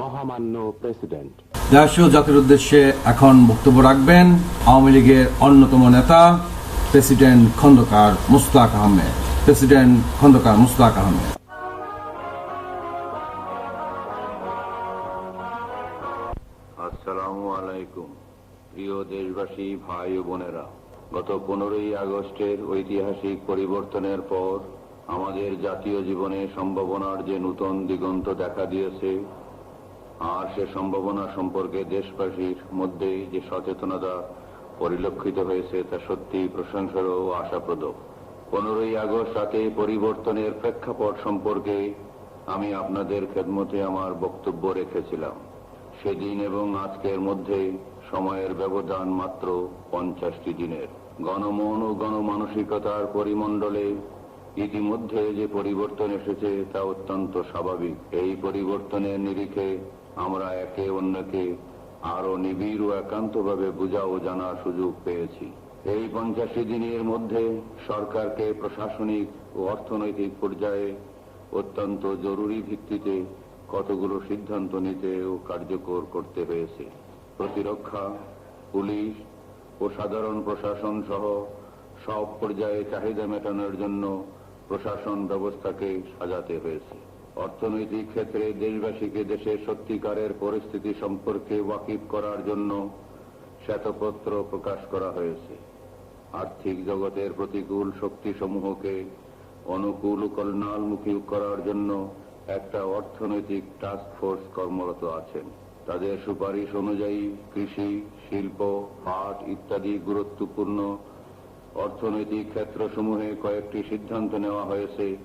মহামান্য প্রেসিডেন্ট। দেশীয় জাতির উদ্দেশ্যে এখন বক্তব্য রাখবেন আওয়ামী লীগের অন্যতম নেতা প্রেসিডেন্ট খন্দকার মুস্তাক আহমেদ। প্রেসিডেন্ট খন্দকার মুস্তাক আহমেদ। আসসালামু আলাইকুম। প্রিয় দেশবাসী ভাই ও বোনেরা গত পনেরোই আগস্টের ঐতিহাসিক পরিবর্তনের পর আমাদের জাতীয় জীবনে সম্ভাবনার যে নূতন দিগন্ত দেখা দিয়েছে আর সে সম্ভাবনা সম্পর্কে দেশবাসীর মধ্যে যে সচেতনতা পরিলক্ষিত হয়েছে, তা সত্যি প্রশংসার ও আশাপ্রদ। পনেরোই আগস্ট রাতে পরিবর্তনের প্রেক্ষাপট সম্পর্কে আমি আপনাদের খেদমতে আমার বক্তব্য রেখেছিলাম। সেদিন এবং আজকের মধ্যে সময়ের ব্যবধান মাত্র পঞ্চাশটি দিনের। গণমন ও গণমানসিকতার পরিমণ্ডলে ইতিমধ্যে যে পরিবর্তন এসেছে, তা অত্যন্ত স্বাভাবিক। এই পরিবর্তনের নিরিখে আমরা একে অন্যকে আরও নিবিড় ও একান্তভাবে বোঝা ও জানার সুযোগ পেয়েছি। এই পঞ্চাশটি দিনের মধ্যে সরকারকে প্রশাসনিক ও অর্থনৈতিক পর্যায়ে অত্যন্ত জরুরি ভিত্তিতে কতগুলো সিদ্ধান্ত নিতে ও কার্যকর করতে হয়েছে। প্রতিরক্ষা, পুলিশ ও সাধারণ প্রশাসন সহ সব পর্যায়ে চাহিদা মেটানোর জন্য প্রশাসন ব্যবস্থাকে সাজাতে হয়েছে। অর্থনৈতিক ক্ষেত্রে দেশবাসীকে দেশের সত্যিকারের পরিস্থিতি সম্পর্কে ওয়াকিফ করার জন্য শ্বেতপত্র প্রকাশ করা হয়েছে। আর্থিক জগতের প্রতিকূল শক্তিসমূহকে অনুকূল কল্যাণমুখী করার জন্য একটা অর্থনৈতিক টাস্ক ফোর্স কর্মরত আছেন। তাদের সুপারিশ অনুযায়ী কৃষি, শিল্প, হাট ইত্যাদি গুরুত্বপূর্ণ অর্থনৈতিক ক্ষেত্রসমূহে কয়েকটি সিদ্ধান্ত নেওয়া হয়েছে।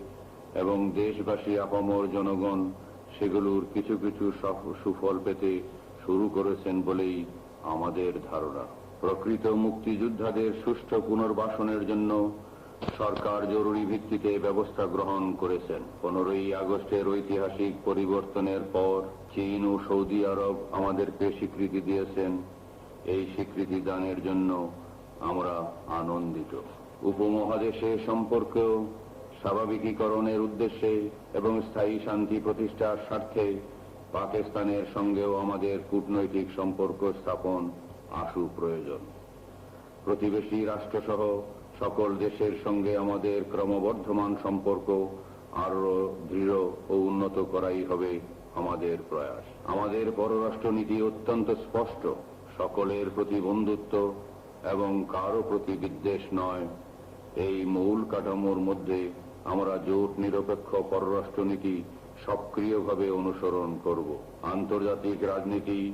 এবং দেশবাসী আপামর জনগণ সেগুলোর কিছু কিছু সুফল পেতে শুরু করেছেন বলেই আমাদের ধারণা। প্রকৃত মুক্তিযোদ্ধাদের সুষ্ঠু পুনর্বাসনের জন্য সরকার জরুরি ভিত্তিতে ব্যবস্থা গ্রহণ করেছেন। পনেরোই আগস্টের ঐতিহাসিক পরিবর্তনের পর চীন ও সৌদি আরব আমাদেরকে স্বীকৃতি দিয়েছেন। এই স্বীকৃতি দানের জন্য আমরা আনন্দিত। উপমহাদেশে সম্পর্কেও স্বাভাবিকীকরণের উদ্দেশ্যে এবং স্থায়ী শান্তি প্রতিষ্ঠার স্বার্থে পাকিস্তানের সঙ্গেও আমাদের কূটনৈতিক সম্পর্ক স্থাপন আশু প্রয়োজন। প্রতিবেশী রাষ্ট্রসহ সকল দেশের সঙ্গে আমাদের ক্রমবর্ধমান সম্পর্ক আরও দৃঢ় ও উন্নত করাই হবে আমাদের প্রয়াস। আমাদের পররাষ্ট্রনীতি অত্যন্ত স্পষ্ট। সকলের প্রতি বন্ধুত্ব এবং কারও প্রতি বিদ্বেষ নয়। এই মূল কাঠামোর মধ্যে আমরা জোট, নিরপেক্ষ পররাষ্ট্রনীতি সক্রিয়ভাবে অনুসরণ করব। আন্তর্জাতিক রাজনীতি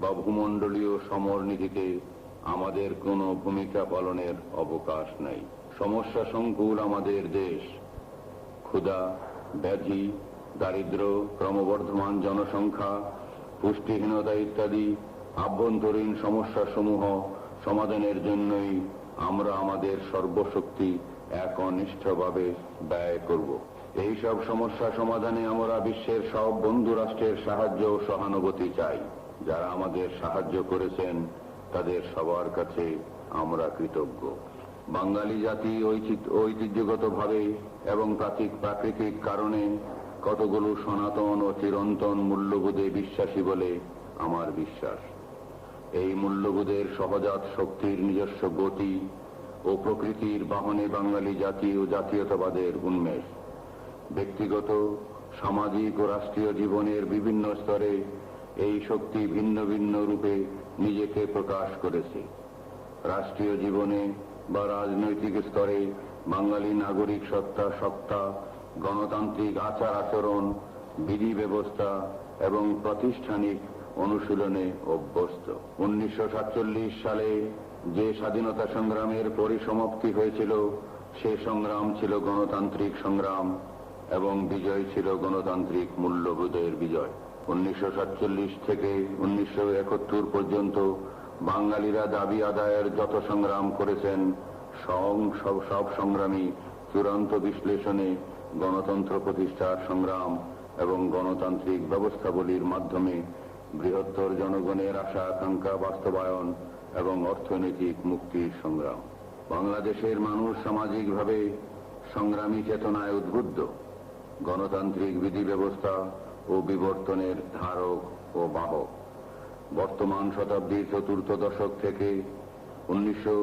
বা ভূমণ্ডলীয় সমরনীতিতে আমাদের কোনো ভূমিকা পালনের অবকাশ নাই। সমস্যা সংকুল আমাদের দেশ। ক্ষুধা, ব্যাধি, দারিদ্র, ক্রমবর্ধমান জনসংখ্যা, পুষ্টিহীনতা ইত্যাদি আভ্যন্তরীণ সমস্যাসমূহ সমাধানের জন্যই আমরা আমাদের সর্বশক্তি একনিষ্ঠভাবে ব্যয় করব। এই সব সমস্যা সমাধানে আমরা বিশ্বের সব বন্ধু রাষ্ট্রের সাহায্য ও সহানুভূতি চাই। যারা আমাদের সাহায্য করেছেন, তাদের সবার কাছে আমরা কৃতজ্ঞ। বাঙালি জাতি ঐতিহ্যগতভাবে এবং প্রাকৃ- প্রাকৃতিক কারণে কতগুলো সনাতন ও চিরন্তন মূল্যবোধে বিশ্বাসী বলে আমার বিশ্বাস। এই মূল্যবোধের সহজাত শক্তির নিজস্ব গতি ও প্রকৃতির বাহনে বাঙালি জাতি ও জাতীয়তাবাদের উন্মেষ। ব্যক্তিগত, সামাজিক ও রাষ্ট্রীয় জীবনের বিভিন্ন স্তরে এই শক্তি ভিন্ন ভিন্ন রূপে নিজেকে প্রকাশ করেছে। রাষ্ট্রীয় জীবনে বা রাজনৈতিক স্তরে বাঙালি নাগরিক সত্তা সত্তা, গণতান্ত্রিক আচার আচরণ, বিধি ব্যবস্থা এবং প্রাতিষ্ঠানিক অনুশীলনে অভ্যস্ত। উনিশশো সাতচল্লিশ সালে যে স্বাধীনতা সংগ্রামের পরিসমাপ্তি হয়েছিল, সে সংগ্রাম ছিল গণতান্ত্রিক সংগ্রাম এবং বিজয় ছিল গণতান্ত্রিক মূল্যবোধের বিজয়। উনিশশো সাতচল্লিশ থেকে উনিশশো একাত্তর পর্যন্ত বাঙালিরা দাবি আদায়ের যত সংগ্রাম করেছেন সব সব সংগ্রামী চূড়ান্ত বিশ্লেষণে গণতন্ত্র প্রতিষ্ঠার সংগ্রাম এবং গণতান্ত্রিক ব্যবস্থাবলীর মাধ্যমে বৃহত্তর জনগণের আশা আকাঙ্ক্ষা বাস্তবায়ন এবং অর্থনৈতিক মুক্তির সংগ্রাম। বাংলাদেশের মানুষ সামাজিকভাবে সংগ্রামী চেতনায় উদ্বুদ্ধ। গণতান্ত্রিক বিধি ব্যবস্থা ও বিবর্তনের ধারক ও বাহক। বর্তমান শতাব্দীর চতুর্থ দশক থেকে উনিশশো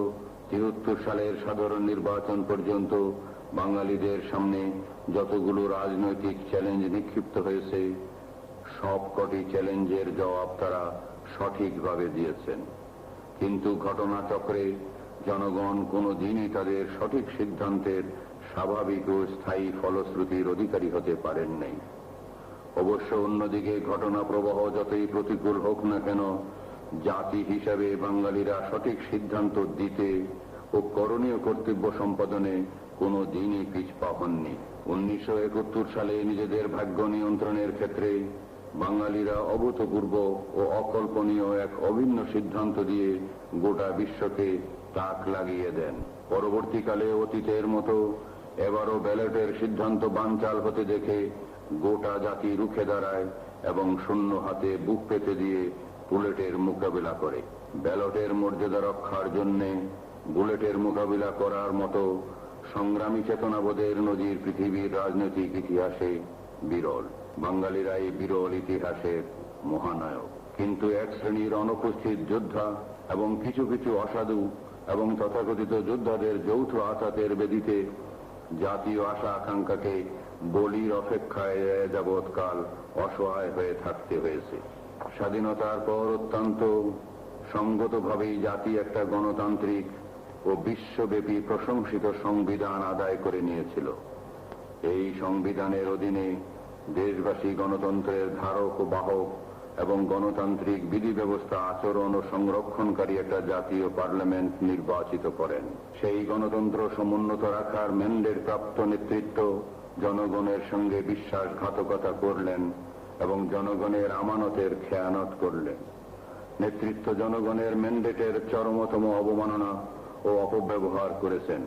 সালের সাধারণ নির্বাচন পর্যন্ত বাঙালিদের সামনে যতগুলো রাজনৈতিক চ্যালেঞ্জ নিক্ষিপ্ত হয়েছে, সবকটি চ্যালেঞ্জের জবাব তারা সঠিকভাবে দিয়েছেন। কিন্তু ঘটনাচক্রে জনগণ কোনো দিনই তাদের সঠিক সিদ্ধান্তের স্বাভাবিক ও স্থায়ী ফলশ্রুতির অধিকারী হতে পারেন নাই। অবশ্য অন্যদিকে ঘটনা প্রবাহ যতই প্রতিকূল হোক না কেন, জাতি হিসাবে বাঙালিরা সঠিক সিদ্ধান্ত দিতে ও করণীয় কর্তব্য সম্পাদনে কোনো দিনই পিছপা হননি। উনিশশো একাত্তর সালে নিজেদের ভাগ্য নিয়ন্ত্রণের ক্ষেত্রে বাঙালিরা অভূতপূর্ব ও অকল্পনীয় এক অভিন্ন সিদ্ধান্ত দিয়ে গোটা বিশ্বকে তাক লাগিয়ে দেন। পরবর্তীকালে অতীতের মতো এবারও ব্যালটের সিদ্ধান্ত বানচাল হতে দেখে গোটা জাতি রুখে দাঁড়ায় এবং শূন্য হাতে বুক পেতে দিয়ে বুলেটের মোকাবিলা করে। ব্যালটের মর্যাদা রক্ষার জন্যে বুলেটের মোকাবিলা করার মতো সংগ্রামী চেতনাবোধের নজির পৃথিবীর রাজনৈতিক ইতিহাসে বিরল। বাঙালিরা এই বিরল ইতিহাসের মহানায়ক। কিন্তু এক শ্রেণির অনুপস্থিত যোদ্ধা এবং কিছু কিছু অসাধু এবং তথাকথিত যোদ্ধাদের যৌথ আঘাতের বেদিতে জাতীয় আশা আকাঙ্ক্ষাকে বলির অপেক্ষায় যাবৎকাল অসহায় হয়ে থাকতে হয়েছে। স্বাধীনতার পর অত্যন্ত সঙ্গতভাবেই জাতি একটা গণতান্ত্রিক ও বিশ্বব্যাপী প্রশংসিত সংবিধান আদায় করে নিয়েছিল। এই সংবিধানের অধীনে দেশবাসী গণতন্ত্রের ধারক ও বাহক এবং গণতান্ত্রিক বিধি ব্যবস্থা আচরণ ও সংরক্ষণকারী একটা জাতীয় পার্লামেন্ট নির্বাচিত করেন। সেই গণতন্ত্র সমুন্নত রাখার ম্যান্ডেট প্রাপ্ত নেতৃত্ব জনগণের সঙ্গে বিশ্বাসঘাতকতা করলেন এবং জনগণের আমানতের খেয়ানত করলেন। নেতৃত্ব জনগণের ম্যান্ডেটের চরমতম অবমাননা ও অপব্যবহার করেছেন।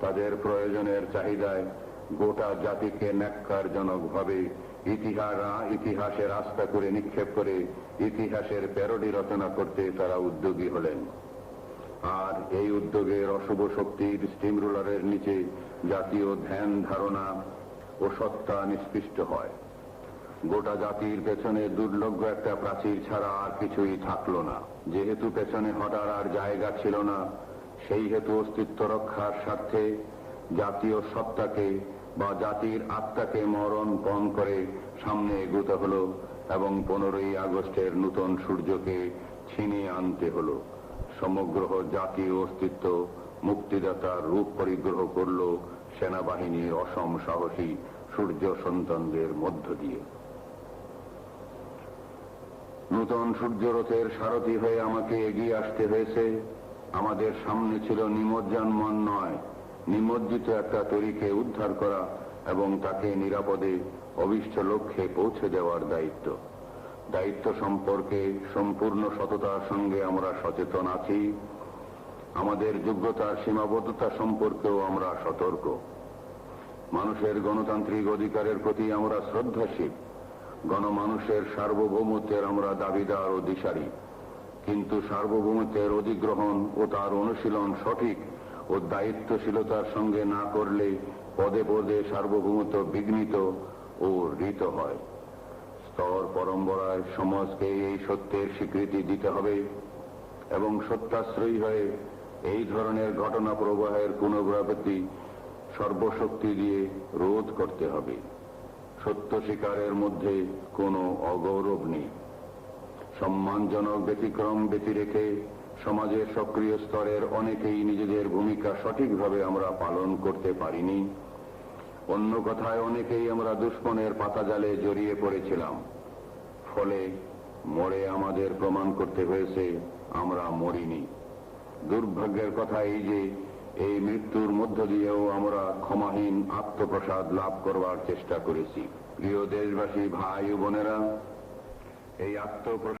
তাদের প্রয়োজনের চাহিদায় গোটা জাতিকে ন্যাক্কারজনকভাবে ইতিহাস ইতিহাসের আস্থা করে নিক্ষেপ করে ইতিহাসের প্যারোডি রচনা করতে তারা উদ্যোগী হলেন। আর এই উদ্যোগের অশুভ শক্তির স্টিম রোলারের নিচে জাতীয় ধ্যান ধারণা ও সত্তা নিষ্পৃষ্ট হয়। গোটা জাতির পেছনে দুর্লভ্য একটা প্রাচীর ছাড়া আর কিছুই থাকল না। যেহেতু পেছনে হটার আর জায়গা ছিল না, সেই হেতু অস্তিত্ব রক্ষার স্বার্থে জাতীয় সত্তাকে বা জাতির আত্মাকে মরণ পণ করে সামনে এগোতে হলো এবং পনেরোই আগস্টের নূতন সূর্যকে ছিনিয়ে আনতে হলো। সমগ্র জাতীয় অস্তিত্ব মুক্তিদাতার রূপ পরিগ্রহ করল সেনাবাহিনীর অসম সাহসী সূর্য সন্তানদের মধ্য দিয়ে। নূতন সূর্যরথের সারথী হয়ে আমাকে এগিয়ে আসতে হয়েছে। আমাদের সামনে ছিল নিমজ্জানমান নয় নিমজ্জিত একটা তরিকে উদ্ধার করা এবং তাকে নিরাপদে অভিষ্ট লক্ষ্যে পৌঁছে দেওয়ার দায়িত্ব। দায়িত্ব সম্পর্কে সম্পূর্ণ সততার সঙ্গে আমরা সচেতন আছি। আমাদের যোগ্যতার সীমাবদ্ধতা সম্পর্কেও আমরা সতর্ক। মানুষের গণতান্ত্রিক অধিকারের প্রতি আমরা শ্রদ্ধাশীল। গণমানুষের সার্বভৌমত্বের আমরা দাবিদার ও দিশারি। কিন্তু সার্বভৌমত্বের অধিগ্রহণ ও তার অনুশীলন সঠিক ও দায়িত্বশীলতার সঙ্গে না করলে পদে পদে সার্বভৌমত্ব বিঘ্নিত ও ঋত হয়। স্তর পরম্পরায় সমাজকে এই সত্যের স্বীকৃতি দিতে হবে এবং সত্যাশ্রয়ী হয়ে এই ধরনের ঘটনা প্রবাহের পুনরাবৃত্তি সর্বশক্তি দিয়ে রোধ করতে হবে। সত্য স্বীকারের মধ্যে কোনো অগৌরব নেই। সম্মানজনক ব্যতিক্রম ব্যতি রেখে সমাজের সক্রিয় স্তরের অনেকেই নিজেদের ভূমিকা সঠিকভাবে আমরা পালন করতে পারিনি। অন্য কথায়, অনেকেই আমরা দুশ্মনের পাতাজালে জড়িয়ে পড়েছিলাম। ফলে মরে আমাদের প্রমাণ করতে হয়েছে, আমরা মরিনি। দুর্ভাগ্যের কথা এই যে, এই মৃত্যুর মধ্য দিয়েও আমরা ক্ষমাহীন আত্মপ্রসাদ লাভ করবার চেষ্টা করেছি। প্রিয় দেশবাসী, ভাই বোনেরা, এই আত্মপ্রসাদ